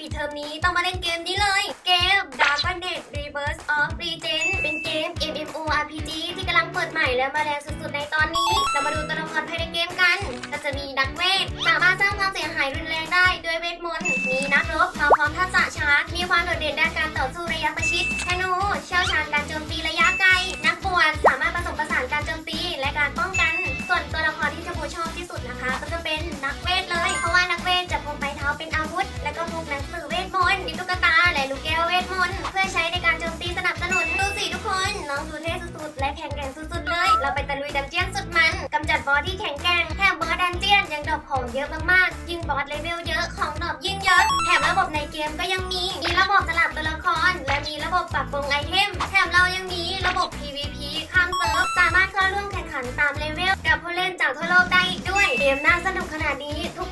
ปิดเทอมนี้ต้องมาเล่นเกมนี้เลย เกม Dragon Age Reverse of Regen เป็นเกม MMORPG ที่กำลังเปิดใหม่และมาแรงสุดๆในตอนนี้ เรามาดูตัวละครภายในเกมกัน ก็จะมีนักเวท สามารถสร้างความเสียหายรุนแรงได้ด้วยเวทมนต์ มีนักรบมาพร้อมทักษะชาร์จ มีความโดดเด่นด้านการต่อสู้ระยะประชิดธนูเชี่ยวชาญการโจมตีระยะไกล นักบวชสามารถผสมผสานการโจมตีและการป้องกัน และแข็งแกร่งสุดๆเลย เราไปตะลุยดันเจียนสุดมันกำจัดบอสที่แข็งแกร่งแถมบอสดันเจียนยังดรอปของเยอะมากๆ ยิ่งบอสเลเวลเยอะของดรอปยิ่งเยอะแถมระบบในเกมก็ยังมี มีระบบสลับตัวละคร และมีระบบปรับปรุงไอเทม แถมเรายังมีระบบ PVP ข้ามเซิร์ฟสามารถเข้าร่วมแข่งขันตามเลเวลกับผู้เล่นจากทั่วโลกได้อีกด้วยเกมน่าสนุกขนาดนี้ทุก